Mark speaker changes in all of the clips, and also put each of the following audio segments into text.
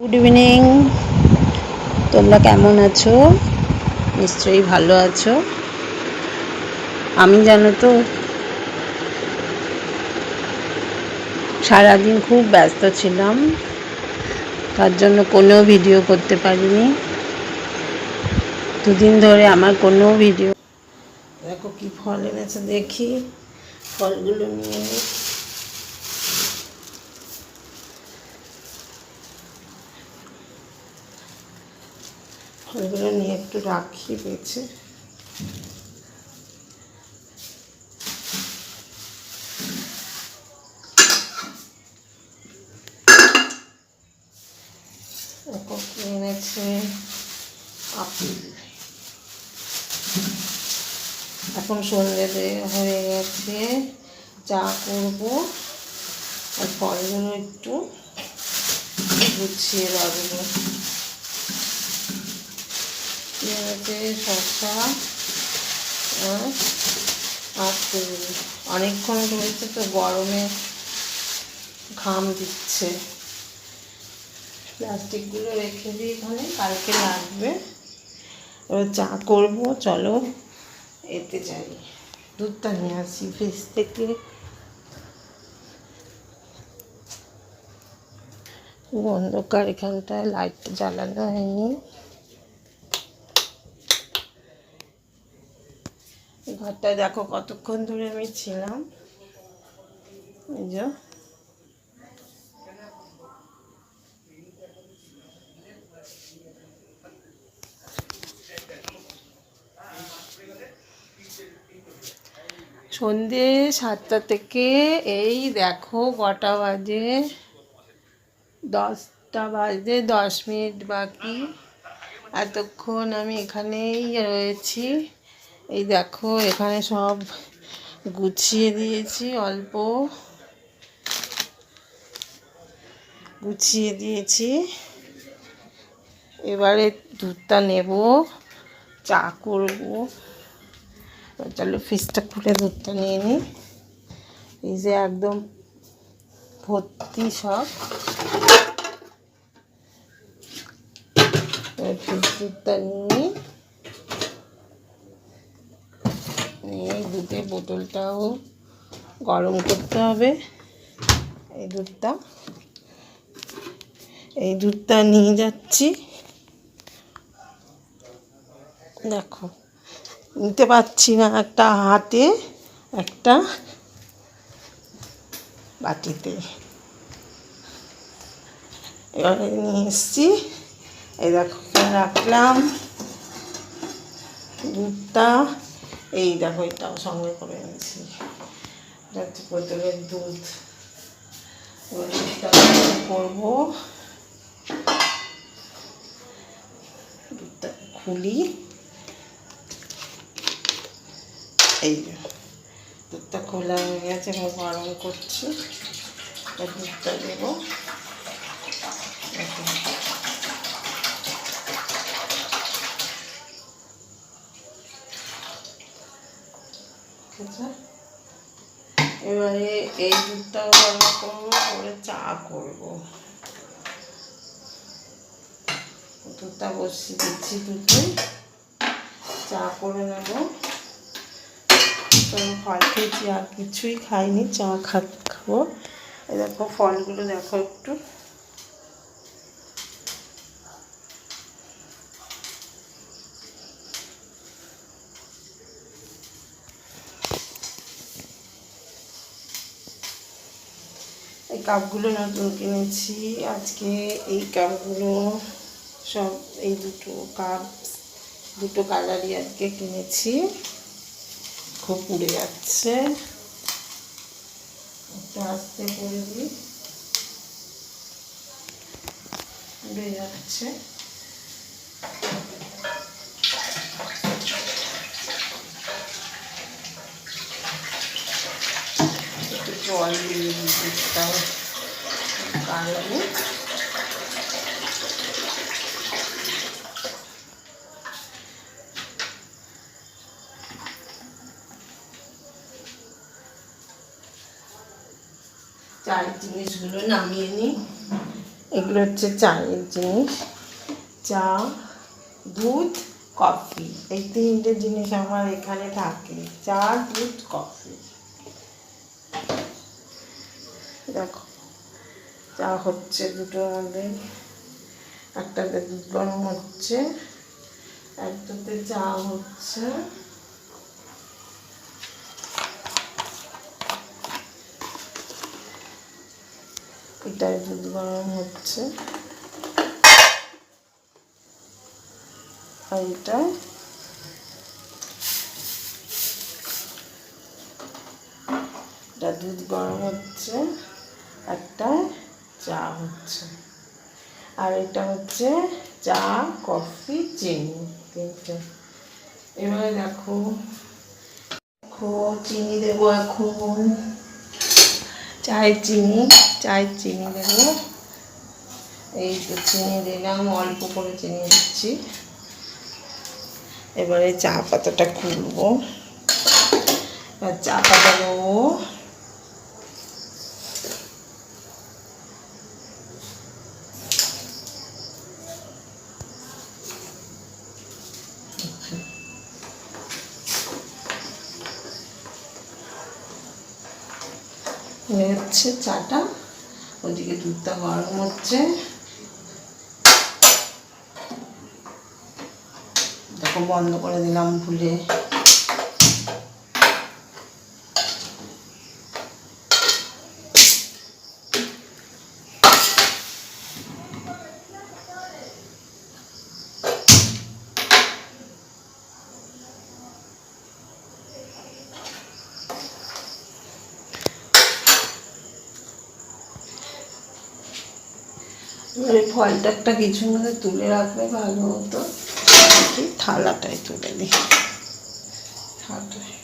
Speaker 1: Good evening তোমরা কেমন আছো? নিশ্চয়ই ভালো আছো। আমি জানো তো, সারাদিন খুব ব্যস্ত ছিলাম। তার জন্য কোনো ভিডিও করতে পারিনি। দুদিন ধরে আমার কোনো ভিডিও দেখো কি ফল এনেছে, দেখি ফলগুলো নিয়ে ফলগুলো নিয়ে একটু রাখি বেছে। এখন সন্ধ্যে হয়ে গেছে, চা করব। আর ফলগুলো একটু গুছিয়ে রাখব। পেঁয়াজে শসা আর আপেল অনেকক্ষণ রয়েছে তো গরমে ঘাম দিচ্ছে। প্লাস্টিকগুলো রেখে দিই এখানে, কালকে লাগবে। এবার চা করব, চলো, এতে যাই। দুধটা নিয়ে আসি ফ্রিজ থেকে। অন্ধকার এখানটায় লাইটটা জ্বালানো হয়নি। ঘরটায় দেখো কতক্ষণ ধরে আমি ছিলাম। এই সন্ধে সাতটা থেকে এই দেখো কটা বাজে? দশটা বাজে, দশ মিনিট বাকি। এতক্ষণ আমি এখানেই রয়েছি। এই দেখো, এখানে সব গুছিয়ে দিয়েছি, অল্প গুছিয়ে দিয়েছি। এবারে দুধটা নেব, চা করব। চলো, ফ্রিজটা খুলে দুধটা নিয়ে নিই এই যে একদম ভর্তি সব। দুধটা নিয়ে নিয়ে এই দুধের বোতলটাও গরম করতে হবে। এই দুধটা। এই দুধটা নিয়ে যাচ্ছি। দেখো, নিতে পারছি না একটা হাতে, একটা বাটিতে। এবারে নিয়ে এসছি। এই দেখো, রাখলাম। দুধটা এই দেখো এটাও সঙ্গে করে এনেছি। এটা হচ্ছে বোতলের দুধ। করব। দুধটা খুলি। এই দুধটা খোলা হয়ে গেছে এবং গরম করছি। দুধটা দেবো দেখুন। ঠিক আছে এবারে এই দুধটাও গরম করব করে চা করব। দুধটা বসিয়ে দিচ্ছি দুধে। চা করে নেব। তো ফল খেয়েছি, আর কিছুই খাইনি, চা খা খাব দেখো ফলগুলো দেখো একটু। কাপগুলো নতুন কিনেছি। আজকে এই কাপগুলো সব, এই দুটো কাপ দুটো কালারই আজকে কিনেছি। খুব পুড়ে যাচ্ছে। একটু আস্তে করে দিই। পুড়ে যাচ্ছে। জল দিয়ে দিই দুধটাও কালারে চার জিনিসগুলো নামিয়ে নিই এগুলো হচ্ছে চায়ের জিনিস। চা, দুধ, কফি। এই তিনটে জিনিস আমার এখানে থাকে। চা, দুধ, কফি। দেখো। হচ্ছে দুটোর মধ্যে একটাতে দুধ গরম হচ্ছে একটাতে চা হচ্ছে। এটাই দুধ গরম হচ্ছে। আর এটা এটা দুধ গরম হচ্ছে। চা হচ্ছে। আর এটা হচ্ছে চা, কফি, চিনি তিনটে। এবারে দেখো দেখো চিনি দেবো এখন। চায়ের চিনি চায়ের চিনি দেবো। এই তো চিনি দিলাম, অল্প করে চিনি দিচ্ছি। এবারে চা পাতাটা খুলবো। চা পাতা দেবো। যাচ্ছে চাটা ওদিকে দুধটা গরম হচ্ছে। দেখো বন্ধ করে দিলাম ভুলে। এই ফলটা একটা কিছু মধ্যে তুলে রাখবে ভালো হতো থালাটায় তুলে দিই থালাটায়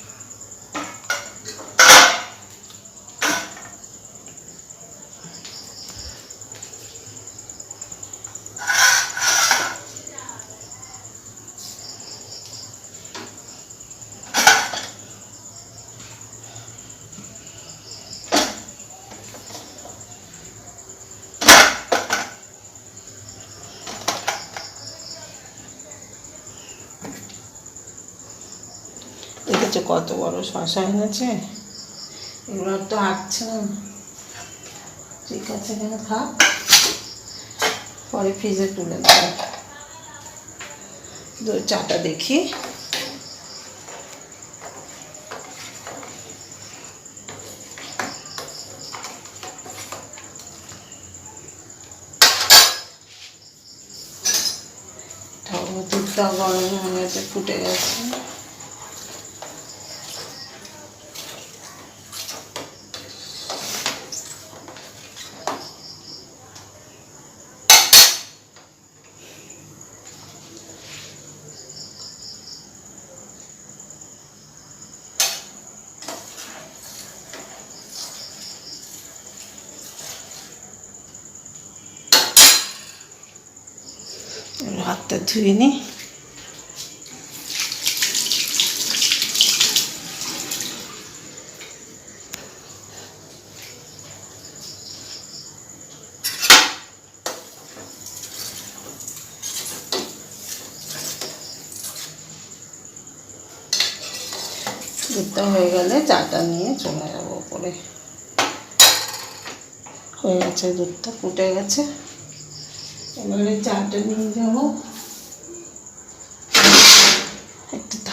Speaker 1: দেখেছ কত বড় শশা এনেছে? এগুলো তো আটছে না। ঠিক আছে, এখানে থাক। পরে ফ্রিজে তুলে দেবো চাটা দেখি। দুধটা গরম হয়ে গেছে, ফুটে গেছে এবার হাতটা ধুয়ে নিই। দুধটা হয়ে গেলে চাটা নিয়ে চলে যাব ওপরে। হয়ে গেছে দুধটা, ফুটে গেছে। এবারে চাটা নিয়ে যাব।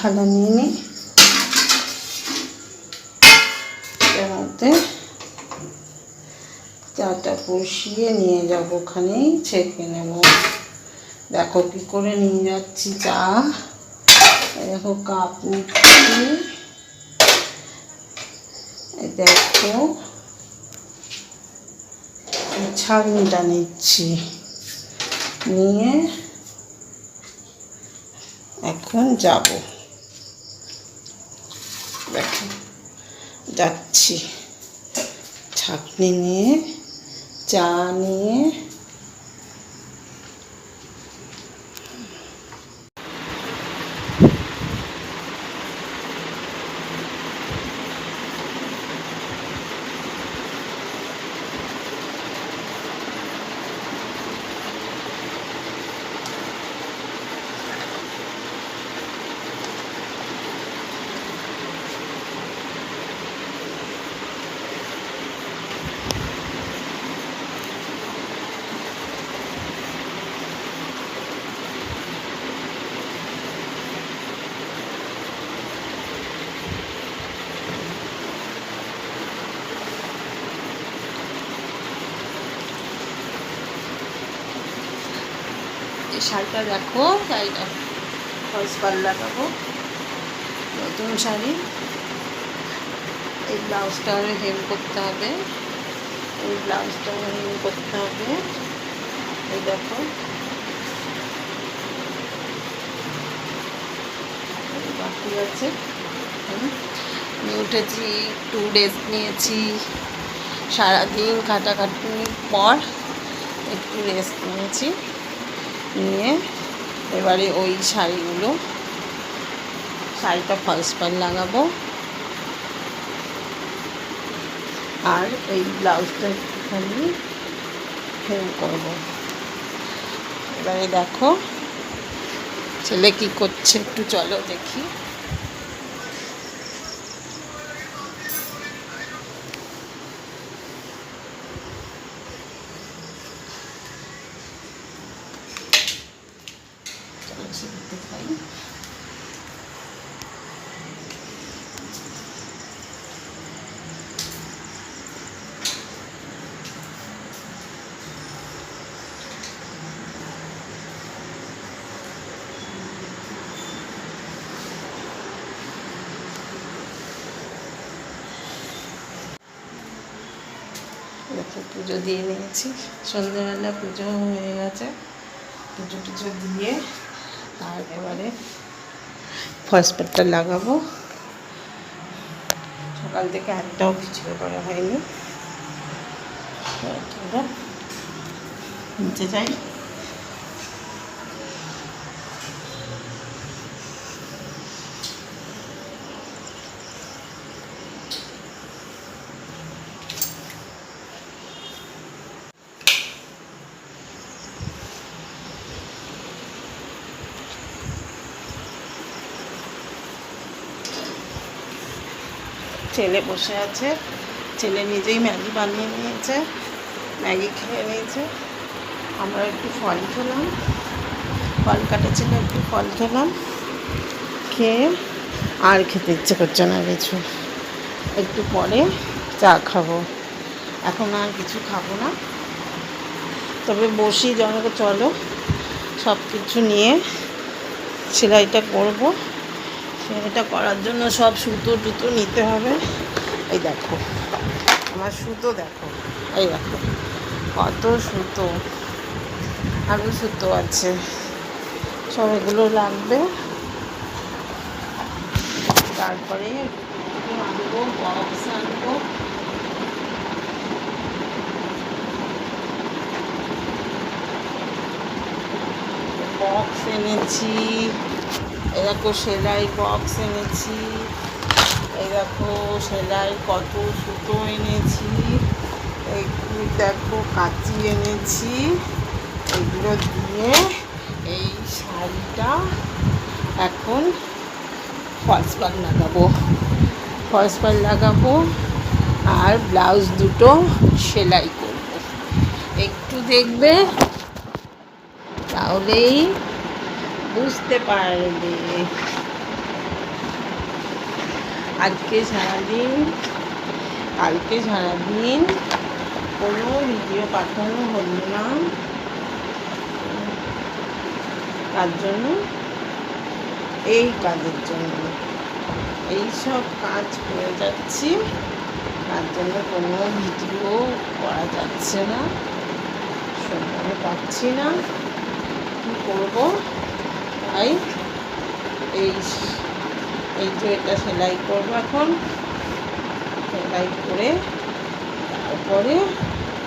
Speaker 1: থালা নিয়ে নিই এর মধ্যে চাটা বসিয়ে নিয়ে যাব ওখানেই, ছেঁকে নেব। দেখো কি করে নিয়ে যাচ্ছি চা। দেখো কাপ নিচ্ছি। দেখো এই ছাড়নিটা নিচ্ছি। নিয়ে এখন যাব। দেখো যাচ্ছি। ছাকনি নিয়ে চা নিয়ে এই শাড়িটা দেখো, শাড়িটা ফলস পাল লাগাবো নতুন শাড়ি। এই ব্লাউজটা হেম করতে হবে। এই ব্লাউজটা হেম করতে হবে। এই দেখো। বাকি আছে। আমি উঠেছি একটু রেস্ট নিয়েছি। সারাদিন কাটাকাটির পর একটু রেস্ট নিয়েছি। নিয়ে এবারে ওই শাড়িগুলো, শাড়িটা ফলস পাল লাগাবো। আর এই ব্লাউজটা একটুখানি হেম করব। এবারে দেখো, ছেলে কি করছে একটু চলো দেখি। ছেলেকে দেখো পুজো দিয়ে নিয়েছি। সন্ধ্যেবেলা পুজো হয়ে গেছে। পুজো টুজো দিয়ে আর এবারে ফসফেটটা লাগাবো। সকাল থেকে একটাও কিছু করা হয়নি। নিচে যাই। ছেলে বসে আছে। ছেলে নিজেই ম্যাগি বানিয়ে নিয়েছে, ম্যাগি খেয়ে নিয়েছে। আমরা একটু ফল খেলাম। ফল কাটেছিল একটু ফল খেলাম। খেয়ে আর খেতে ইচ্ছে করছে না কিছু। একটু পরে চা খাব। এখন আর কিছু খাব না। তবে বসি জনকে চলো। সব কিছু নিয়ে সেলাইটা করব। সেলাইটা করার জন্য সব সুতো টুতো নিতে হবে। এই দেখো, আমার সুতো দেখো, এই দেখো, কত সুতো আরও সুতো আছে। সব এগুলো লাগবে। তারপরে আনব বক্স আনব। বক্স এনেছি। এই দেখো সেলাই বক্স এনেছি। এই দেখো সেলাই কত সুতো এনেছি। এই দেখো কাঁচি এনেছি। এগুলো দিয়ে এই শাড়িটা এখন ফলস পাল লাগাবো। ফলস পাল লাগাবো আর ব্লাউজ দুটো সেলাই করব। একটু দেখবে তাহলেই বুঝতে পারবে আজকে সারাদিন, কালকে সারাদিন কোনো ভিডিও পাঠানো হলো না। তার জন্য এই কাজের জন্য, এই সব কাজ করে যাচ্ছি। তার জন্য কোনো ভিডিও করা যাচ্ছে না। সময় পাচ্ছি না। কী করব? তাই এই এই যে এটা সেলাই করব এখন। সেলাই করে তারপরে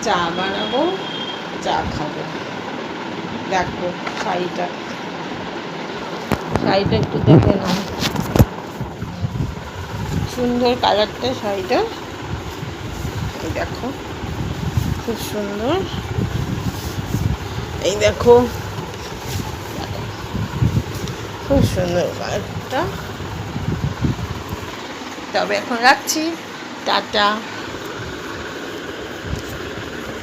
Speaker 1: চা বানাবো, চা খাব। দেখো শাড়িটা। শাড়িটা একটু দেখে নাও। সুন্দর কালারটা শাড়িটা। এই দেখো, খুব সুন্দর। এই দেখো খুব সুন্দর কালারটা তবে এখন রাখছি। টাটা।